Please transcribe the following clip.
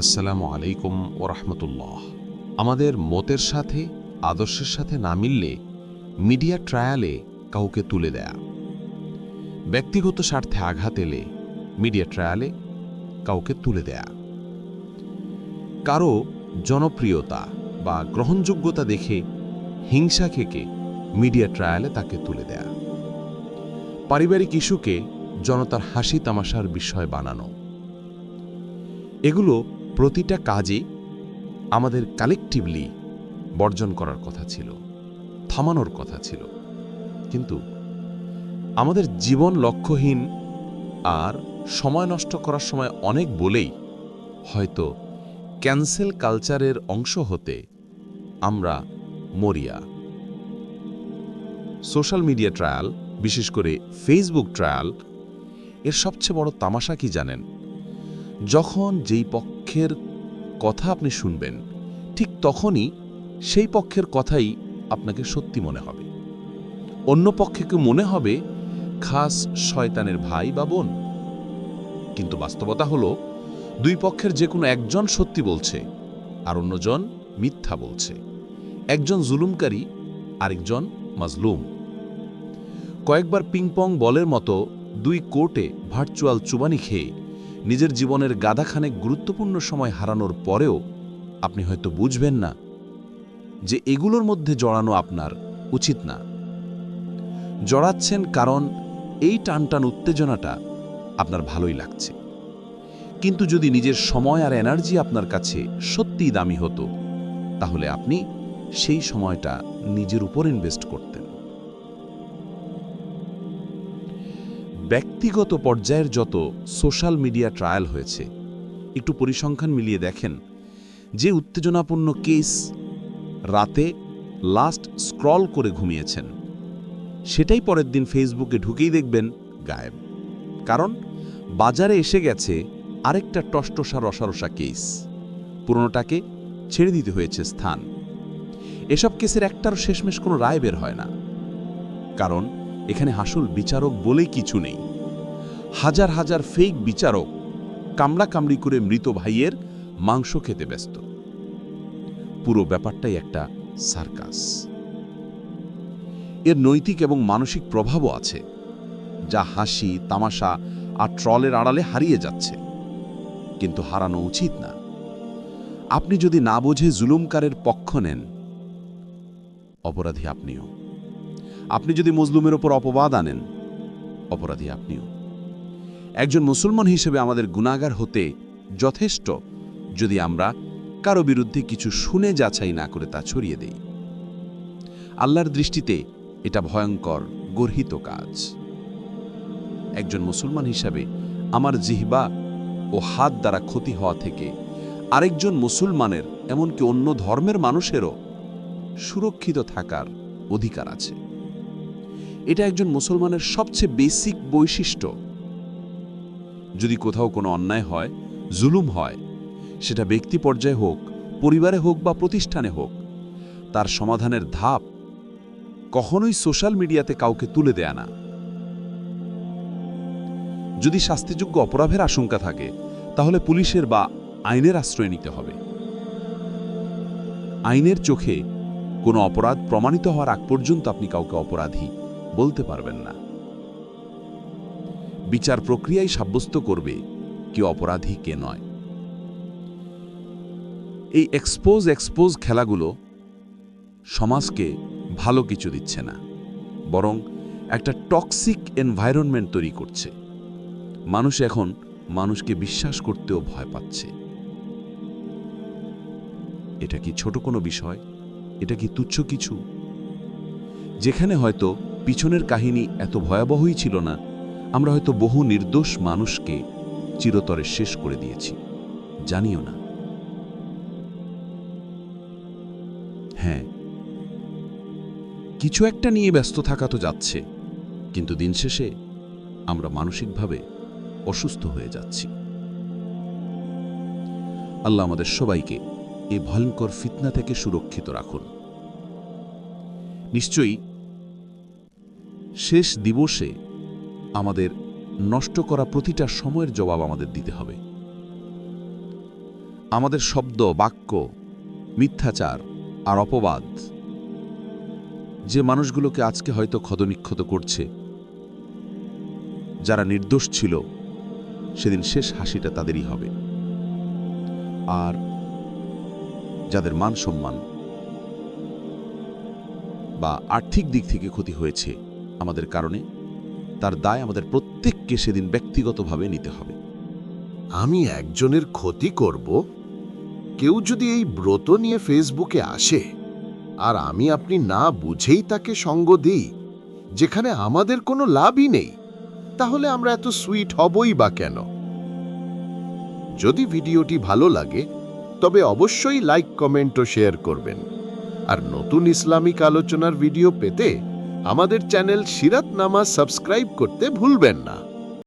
আসসালামু আলাইকুম ওরহমতুল্লাহ আমাদের মতের সাথে, আদর্শের সাথে না মিললে মিডিয়া ট্রায়ালে কাউকে তুলে দেয়া। ব্যক্তিগত স্বার্থে আঘাত এলে মিডিয়া ট্রায়ালে কাউকে তুলে দেয়া। কারও জনপ্রিয়তা বা গ্রহণযোগ্যতা দেখে হিংসা খেকে মিডিয়া ট্রায়ালে তাকে তুলে দেয়া। পারিবারিক ইস্যুকে জনতার হাসি তামাশার বিষয় বানানো। এগুলো প্রতিটা কাজে আমাদের কালেকটিভলি বর্জন করার কথা ছিল, থামানোর কথা ছিল। কিন্তু আমাদের জীবন লক্ষ্যহীন আর সময় নষ্ট করার সময় অনেক বলেই হয়তো ক্যান্সেল কালচারের অংশ হতে আমরা মরিয়া। সোশ্যাল মিডিয়া ট্রায়াল বিশেষ করে ফেসবুক ট্রায়াল এর সবচেয়ে বড় তামাশা কি জানেন? যখন যেই পক্ষের কথা আপনি শুনবেন, ঠিক তখনই সেই পক্ষের কথাই আপনাকে সত্যি মনে হবে। অন্য পক্ষেকে মনে হবে, খাস শয়তানের ভাই বা বোন। কিন্তু বাস্তবতা হলো, দুই পক্ষের যে কোনো একজন সত্যি বলছে, আর অন্যজন মিথ্যা বলছে। একজন জুলুমকারী, আরেকজন মাজলুম। কয়েকবার পিংপং বলের মতো দুই কোর্টে ভার্চুয়াল চুবানি খেয়ে নিজের জীবনের গাদাখানেক গুরুত্বপূর্ণ সময় হারানোর পরেও আপনি হয়তো বুঝবেন না যে এগুলোর মধ্যে জড়ানো আপনার উচিত না। জড়াচ্ছেন কারণ এই টানটান উত্তেজনাটা আপনার ভালোই লাগছে। কিন্তু যদি নিজের সময় আর এনার্জি আপনার কাছে সত্যিই দামি হতো, তাহলে আপনি সেই সময়টা নিজের উপর ইনভেস্ট করতেন। ব্যক্তিগত পর্যায়ের যত সোশ্যাল মিডিয়া ট্রায়াল হয়েছে, একটু পরিসংখ্যান মিলিয়ে দেখেন যে উত্তেজনাপূর্ণ কেস রাতে লাস্ট স্ক্রল করে ঘুমিয়েছেন। সেটাই পরের দিন ফেসবুকে ঢুকেই দেখবেন গায়েব। কারণ বাজারে এসে গেছে আরেকটা টষ্টসা রসারসা কেস। পুরনোটাকে ছেড়ে দিতে হয়েছে স্থান। এসব কেসের একটারও শেষমেশ কোনো রায় বের হয় না। কারণ এখানে হাসুল বিচারক বলে কিছু নেই। হাজার হাজার ফেক বিচারক কামড়া কামড়ি করে মৃত ভাইয়ের মাংস খেতে ব্যস্ত। পুরো ব্যাপারটাই একটা সার্কাস। এর নৈতিক এবং মানসিক প্রভাবও আছে, যা হাসি, তামাশা আর ট্রলের আড়ালে হারিয়ে যাচ্ছে। কিন্তু হারানো উচিত না। আপনি যদি না বোঝে জুলুমকারের পক্ষ নেন, অপরাধী আপনিও। আপনি যদি মজলুমের ওপর অপবাদ আনেন, অপরাধী আপনিও। একজন মুসলমান হিসেবে আমাদের গুণাগার হতে যথেষ্ট যদি আমরা কারও বিরুদ্ধে কিছু শুনে যাচাই না করে তা ছড়িয়ে দেই। আল্লাহর দৃষ্টিতে এটা ভয়ঙ্কর, গর্হিত কাজ। একজন মুসলমান হিসাবে আমার জিহবা ও হাত দ্বারা ক্ষতি হওয়া থেকে আরেকজন মুসলমানের, এমনকি অন্য ধর্মের মানুষেরও সুরক্ষিত থাকার অধিকার আছে। এটা একজন মুসলমানের সবচেয়ে বেসিক বৈশিষ্ট্য। যদি কোথাও কোনো অন্যায় হয়, জুলুম হয়, সেটা ব্যক্তি পর্যায়ে হোক, পরিবারে হোক বা প্রতিষ্ঠানে হোক, তার সমাধানের ধাপ কখনোই সোশ্যাল মিডিয়াতে কাউকে তুলে দেয়া না। যদি শাস্তিযোগ্য অপরাধের আশঙ্কা থাকে, তাহলে পুলিশের বা আইনের আশ্রয় নিতে হবে। আইনের চোখে কোনো অপরাধ প্রমাণিত হওয়ার আগ পর্যন্ত আপনি কাউকে অপরাধী। বলতে পারবেন না। বিচার প্রক্রিয়াই সাব্যস্ত করবে কি অপরাধী, কে নয়। এই এক্সপোজ এক্সপোজ খেলাগুলো সমাজকে ভালো কিছু দিচ্ছে না, বরং একটা টক্সিক এনভায়রনমেন্ট তৈরি করছে। মানুষ এখন মানুষকে বিশ্বাস করতেও ভয় পাচ্ছে। এটা কি ছোট কোনো বিষয়? এটা কি তুচ্ছ কিছু? যেখানে হয়তো পিছনের কাহিনী এত ভয়াবহই ছিল না, আমরা হয়তো বহু নির্দোষ মানুষকে চিরতরে শেষ করে দিয়েছি, জানিও না। হ্যাঁ কিছু একটা নিয়ে ব্যস্ত থাকা তো যাচ্ছে, কিন্তু দিন শেষে আমরা মানসিকভাবে অসুস্থ হয়ে যাচ্ছি। আল্লাহ আমাদের সবাইকে এই ভয়ঙ্কর ফিতনা থেকে সুরক্ষিত রাখুন। নিশ্চয়ই শেষ দিবসে আমাদের নষ্ট করা প্রতিটা সময়ের জবাব আমাদের দিতে হবে। আমাদের শব্দ, বাক্য, মিথ্যাচার আর অপবাদ যে মানুষগুলোকে আজকে হয়তো ক্ষতনিক্ষত করছে, যারা নির্দোষ ছিল, সেদিন শেষ হাসিটা তাদেরই হবে। আর যাদের মান সম্মান বা আর্থিক দিক থেকে ক্ষতি হয়েছে আমাদের কারণে, তার দায় আমাদের প্রত্যেককে সেদিন ব্যক্তিগতভাবে নিতে হবে। আমি একজনের ক্ষতি করব, কেউ যদি এই ব্রত নিয়ে ফেসবুকে আসে, আর আমি আপনি না বুঝেই তাকে সঙ্গ দিই, যেখানে আমাদের কোনো লাভই নেই, তাহলে আমরা এত সুইট হবই বা কেন? যদি ভিডিওটি ভালো লাগে, তবে অবশ্যই লাইক, কমেন্ট ও শেয়ার করবেন। আর নতুন ইসলামিক আলোচনার ভিডিও পেতে আমাদের চ্যানেল সিরাত নামা সাবস্ক্রাইব করতে ভুলবেন না।